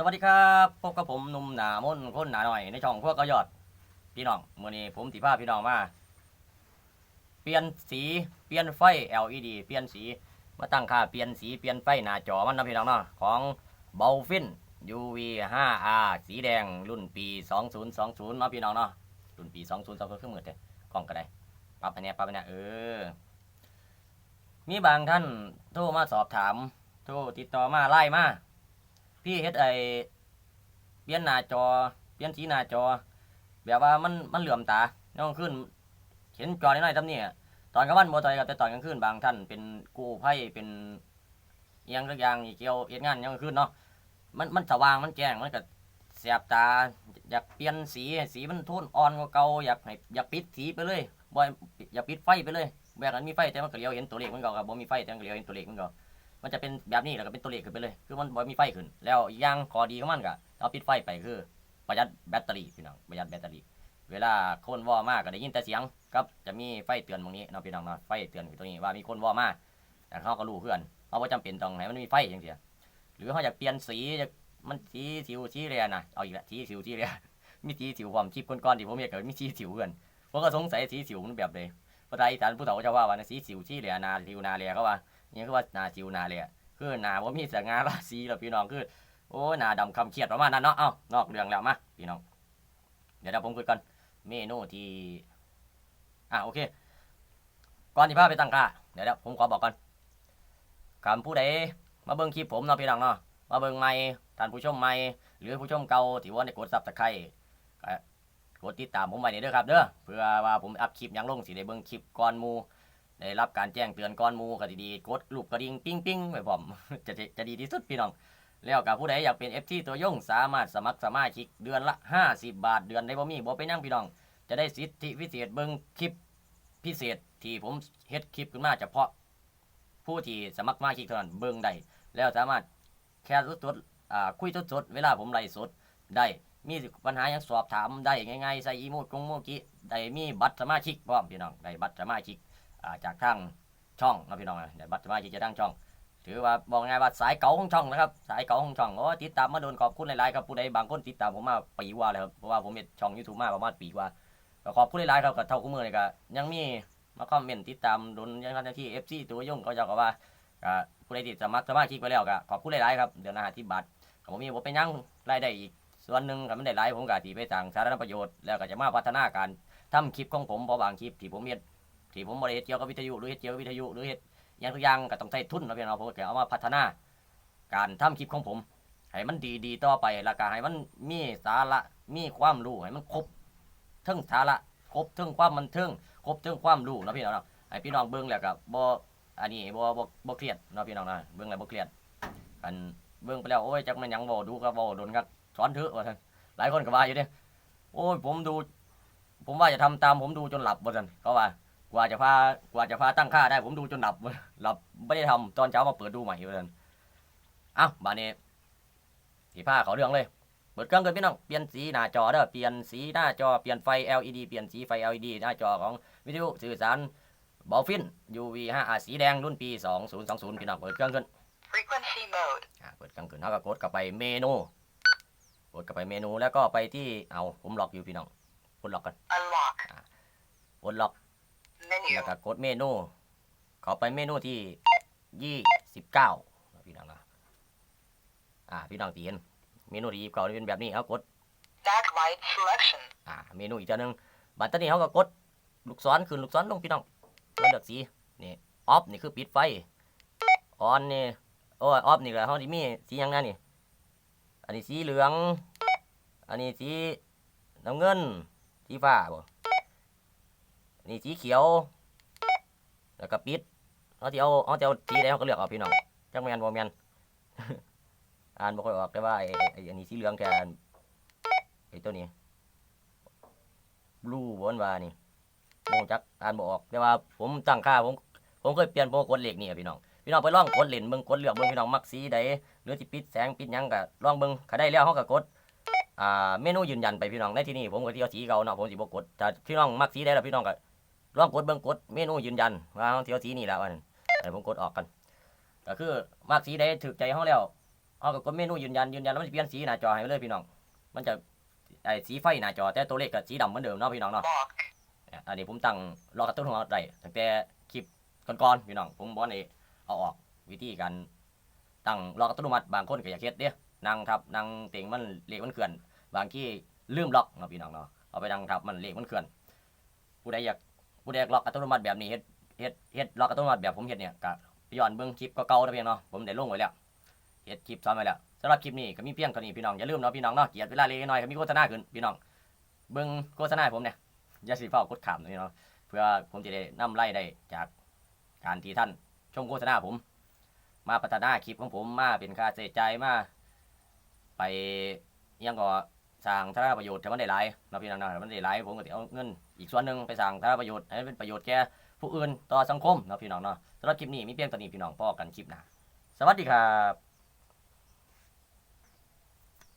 สวัสดีครับพบกับผมนุ่มหนามนคนหนาหน่อยในช่องพวกกระยอดพี่น้องเมื่อนี้ผมสิพาพี่น้องมา เปลี่ยนสีเปลี่ยนไฟ LED เปลี่ยนสีมาตั้งค่าเปลี่ยนสีเปลี่ยนไฟหน้าจอมันนะพี่น้องเนาะของเบลฟิน UV 5R สีแดงรุ่นปี 2020เนาะพี่น้องเนาะรุ่นปี 2020เครื่องมือเด้กล้องก็ได้ปรับอันเนี้ยปรับอันเนี้ยเออ มีบางท่านโทรมาสอบถามโทรติดต่อมาไล่มา พี่เฮ็ดไอเปลี่ยนหน้าจอ เปลี่ยนสีหน้าจอ แบบว่ามันมันเหลื่อมตาน้องขึ้นเห็นจอน้อยๆทำนี่ตอนกลางวันบ่ต่อยกับแต่ตอนกลางคืนบางท่านเป็นกู้ภัยเป็นอิหยังสักอย่างเกี่ยวเฮ็ดงานยังกลางคืนเนาะมันมันสว่างมันแจ้งมันก็แสบตา อยากเปลี่ยนสีสีมันโทนอ่อนกว่าเก่าอยากให้อยากปิดสีไปเลยบ่อยากปิดไฟไปเลยแบบนั้นมีไฟแต่มันก็เลี้ยวเห็นตัวเลขมันก็กับบ่มีไฟแต่มันก็เลี้ยวเห็นตัวเลขมันก็ มันจะเป็นแบบนี้แล้วก็เป็นตัวเลขขึ้นไปเลย คือมันบ่มีไฟขึ้น แล้วอีกอย่างข้อดีของมันก็เอาปิดไฟไปคือ ประหยัดแบตเตอรี่พี่น้องประหยัดแบตเตอรี่ เวลาคนว่อมากก็ได้ยินแต่เสียงครับจะมีไฟเตือนตรงนี้เนาะพี่น้องเนาะไฟเตือนอยู่ตรงนี้ว่ามีคนว่อมากแต่เขาก็รู้เพื่อนเขาบ่จำเป็นต้องให้มันมีไฟอย่างเดียวหรือเขาอยากเปลี่ยนสีอยากมันสีสิวสีเรียนะเอาอีกแล้วสีสิวสีเรียมีสีสิวความชิปก้อนๆที่ผมเห็นก็มีสีสิวเพื่อนผมก็สงสัยสีสิวมันแบบเลยภาษาอีสานผู้เฒ่าจะว่าว่าสีสิวสีเรียนาสิวนาเรียเขาว่า นี่คือว่านาสิวนาเรียคือนาว่ามีสง่านราศีแล้วพี่น้องคือโอ้นาดำคำเครียดประมาณนั้นเนาะเอ้านอกเรื่องแล้วมาพี่น้อง เดี๋ยวเดี๋ยวผมคุยกันเมนูที่อะโอเคก่อนที่พาไปตั้งค่าเดี๋ยวเดี๋ยวผมขอบอกก่อนคำผู้ใดมาเบิ่งคลิปผมเนาะพี่น้องเนาะมาเบิ่งใหม่ท่านผู้ชมใหม่หรือผู้ชมเก่าที่ว่าได้กดซับสไครต์กดติดตามผมไว้เด้อครับเด้อเพื่อว่าผมอัพคลิปยังลงสิได้เบิ่งคลิปก่อนมู ได้รับการแจ้งเตือนก่อนมูก็ดีๆกดลูกกระดิ่งปิ้งปิ้งไว้พร้อมจะจะจะดีที่สุดพี่น้อง แล้วกับผู้ใดอยากเป็น FT ตัวยงสามารถสมัครสมาชิกเดือนละ 50 บาทเดือนได้บ่มีบ่ไปนั่งพี่น้อง จะได้สิทธิพิเศษเบิ่งคลิปพิเศษที่ผมเฮ็ดคลิปขึ้นมาเฉพาะ ผู้ที่สมัครสมาชิกเท่านั้นเบิ่งได้แล้วสามารถแค่สดๆอ่าคุยสดๆเวลาผมไลฟ์สดได้มีปัญหาหยังสอบถามได้ง่ายๆใส่อีโมดกงโมกิได้มีบัตรสมาชิกพร้อมพี่น้องได้บัตรสมาชิก จากทางช่องนะพี่น้องนะเดี๋ยวบัตรสมาชิกจะทางช่อง ถือว่าบอกง่ายว่าสายเก่าของช่องนะครับ สายเก่าของช่องโอ้ติดตามมาโดนขอบคุณหลายๆครับผู้ใดบางคนติดตามผมมาปีกว่าแล้วครับเพราะว่าผมเป็นช่องยูทูบมาประมาณปีกว่าขอบคุณหลายๆครับกับเท่าคู่มือเลยก็ยังมีมาคอมเมนต์ติดตามโดนยังทันที่เอฟซีตัวยงเขาเจะก็ว่าก็ผู้ใดติดสมัครสมาชิกไปแล้วก็ขอบคุณหลายๆครับเดี๋ยวนะที่บัตรผมมีผมไปยังรายได้อีกส่วนหนึ่งก็มันได้หลายผมก็ตีไปสั่งสาธารณประโยชน์แล้วก็จะมาพัฒนาการทำคลิปของผมเพราะบางคลิปที่ผมเฮ็ด ที่ผมบริเฮ็ดเกี่ยวกับวิทยุหรือเฮ็ดเกี่ยวกับวิทยุหรือเฮ็ดอย่างทุกอย่างก็ต้องใช้ทุนเนาะพี่น้องผมก็เอามาพัฒนา การทำคลิปของผมให้มันดีดีต่อไปแล้วก็ให้มันมีสาระมีความรู้ให้มันครบทั้งสาระครบทั้งความบันเทิงครบทั้งความรู้เนาะพี่น้องให้พี่น้องเบิ่งแล้วก็บ่อันนี้บ่บ่บ่เครียดเนาะพี่น้องนะเบิ่งแล้วบ่เครียดกันเบิ่งไปแล้วโอ้ยจักมันหยังบ่ดูก็บ่โดนกักสอนเถอะว่าซั่นหลายคนก็ว่าอยู่เด้โอ้ยผมดู ผมว่าจะทำตามผมดูจนหลับว่าซั่นเขาว่า กว่าจะพากว่าจะพาตั้งค่าได้ผมดูจนหลับหลับไม่ได้ทำตอนเช้ามาเปิดดูใหม่เลยเอ้าบานนี้สีผ้าเขาเรื่องเลยเปิดเครื่องกันพี่น้องเปลี่ยนสีหน้าจอเด้อเปลี่ยนสีหน้าจอเปลี่ยนไฟ LED เปลี่ยนสีไฟ LED หน้าจอของวิทยุสื่อสารบอลฟิน UV 5 R สีแดงรุ่นปี 2020 พี่น้องเปิดเครื่องขึ้น Frequency mode. อ่าเปิดเครื่องขึ้นแล้วก็กดเข้าไปเมนูกดเข้าไปเมนูแล้วก็ไปที่เอาผมล็อกอยู่พี่น้องกดล็อกกัน Unlock. กดล็อก Menu. แล้วก็กดเมนูเขาไปเมนูที่ยี่สิบเก้าพี่น้องนะอ่าพี่น้องตีเห็นเมนูที่ยี่สิบเก้าเป็นแบบนี้เขากด Backlight selection. อ่าเมนูอีกตัวหนึ่งบัตรนี้เขาก็กดลูกศรขึ้นลูกศรลงพี่น้องแล้วเลือกสีนี่ออฟนี่คือปิดไฟออนนี่โอ้ยออฟนี่ก็เขาที่มีสีหยังนั่นนี่อันนี้สีเหลือง อันนี้สีน้ำเงินสีฟ้าบ่อั นนี้สีเขียว แล้วก็ปิดเขาที่เอาเขาที่เอาสีใดเขาก็เลือกเอาพี่น้องจังแมนบ่แมนอ่านบ่ค่อยออกแต่ว่าไอ้ไอ้อันนี้สีเหลืองแทนไอ้ตัวนี้บลูบอนวานี่โมจักอ่านบ่ออก แต่ว่าผมตั้งค่าผมผมเคยเปลี่ยนผมกดเหลขนี่พี่น้องพี่น้องไปลองกดเล่นเบิ่งกดเลือกเบิ่งพี่น้องมักสีใดหรือสิปิดแสงปิดยังก็ลองเบิ่งถ้าได้แล้วเขาก็กดอ่าเมนูยืนยันไปพี่น้องในที่นี้ผมก็ที่เอาสีเก่าเนาะผมสิบ่กดถ้าพี่น้องมักสีใดแล้วพี่น้องก็ ลองกดเบิ่งกดเมนูยืนยันว่าเฮาสิเอาสีนี่และว่านั่นแต่ผมกดออกกันก็คือมากสีใดถูกใจเฮาแล้วเอากับกดเมนูยืนยันยืนยันแล้วมันจะเปลี่ยนสีหน้าจอให้เลยพี่น้อง มันจะไอ้สีไฟหน้าจอ แต่ตัวเลขกับสีดำเหมือนเดิมเนาะพี่น้องเนาะอันนี้ผมตั้งรอกระตุ้นของเราได้ตั้งแต่คลิปก่อนๆพี่น้องผมบอกนี่เอาออกวิธีการตั้งรอกระตุ้นมัดบางคนก็อยากเฮ็ดเด้นั่งทับนั่งเต็งมันเลขมันเคลื่อน บางที่ลืมล็อกเนาะพี่น้องเนาะเอาไปนั่งทับมันเลขมันเคลื่อนผู้ใดอยาก ผู้ใดอยากล็อกอัตโนมัติแบบนี้เฮ็ดเฮ็ดเฮ็ดล็อกอัตโนมัติแบบผมเฮ็ดเนี่ยก็ไปย้อนเบิ่งคลิปเก่าๆนะพี่น้องเนาะผมได้ลงไว้แล้วเฮ็ดคลิปซ้อนไว้แล้วสำหรับคลิปนี้ก็มีเพียงเท่านี้พี่น้องอย่าลืมเนาะพี่น้องเนาะเกียรติเวลาเล็กน้อยก็มีโฆษณาขึ้นพี่น้องเบิ่งโฆษณาผมเนี่ยอย่าสิเฝ้ากดขามนะพี่น้องเพื่อผมจะได้นำไล่ได้จากการที่ท่านชมโฆษณาผม มาพัฒนาคลิปของผมมาเป็นค่าใช้จ่ายมาไปยังก็ สร้างสาธารประโยชน์ให้มันได้หลายเนาพี่น้องนาะให้มันได้หลายผมก็จะเอาเงินอีกส่วนหนึ่งไปสร้างสาธารประโยชน์ให้เป็นประโยชน์แก่ผู้อื่นต่อสังคมเนาพี่น้องเนาะสำหรับคลิปนี้มีเพียงตอนนี้พี่น้องพอกันคลิปหน้าสวัสดีครับ